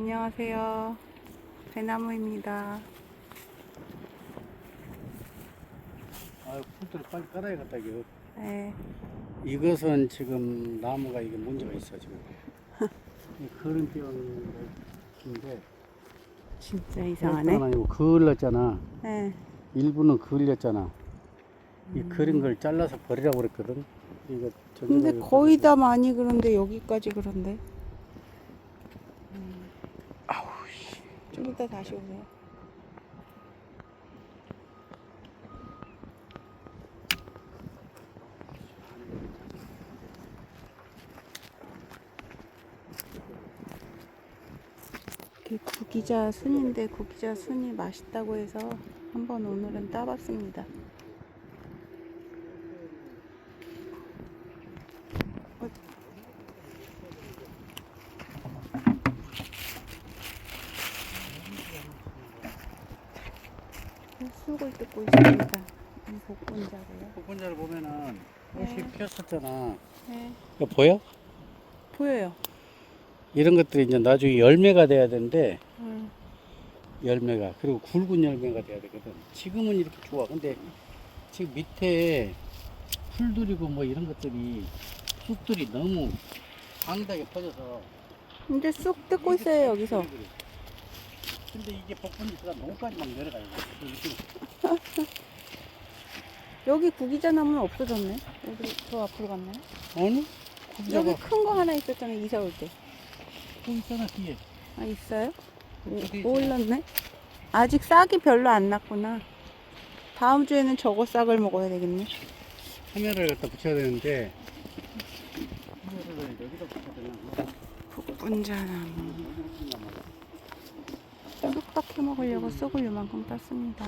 안녕하세요. 배나무입니다. 아, 풀들을 빨리 깔아야겠다 이거. 네, 이것은 지금 나무가 이게 문제가 있어 지금. 이 그른병인데 진짜 이상하네. 아니고 그을렸잖아. 네, 일부는 그을렸잖아. 이 음. 그린 걸 잘라서 버리라고 그랬거든. 이거 근데 거의 다 많이 그런데 여기까지 그런데. 좀 이따 다시 오세요. 구기자 순인데 구기자 순이 맛있다고 해서 한번 오늘은 따봤습니다. 어, 쑥을 뜯고 있습니다. 이 복분자고요. 복분자를 보면은 꽃이 네. 피었었잖아. 네, 이거 보여? 보여요. 이런 것들이 이제 나중에 열매가 돼야 되는데 음, 열매가 그리고 굵은 열매가 돼야 되거든. 지금은 이렇게 좋아. 근데 지금 밑에 풀들이고 뭐 이런 것들이 쑥들이 너무 광다게 퍼져서 근데 쑥 뜯고 있어요 여기서. 근데 이게 복분자가 너무까지 막 내려가요. 이렇게 여기 구기자 나무는 없어졌네. 여기 저 앞으로 갔나요? 아니? 여기 큰 거 하나 있었잖아요 이사 올 때. 또 있잖아 뒤에. 아 있어요? 오, 있어요? 올랐네. 아직 싹이 별로 안 났구나. 다음 주에는 저거 싹을 먹어야 되겠네. 카메라를 갖다 붙여야 되는데 카메라를 여기다 붙여야 되나? 복분자 나무. 해 먹으려고 쑥을 요만큼 땄습니다.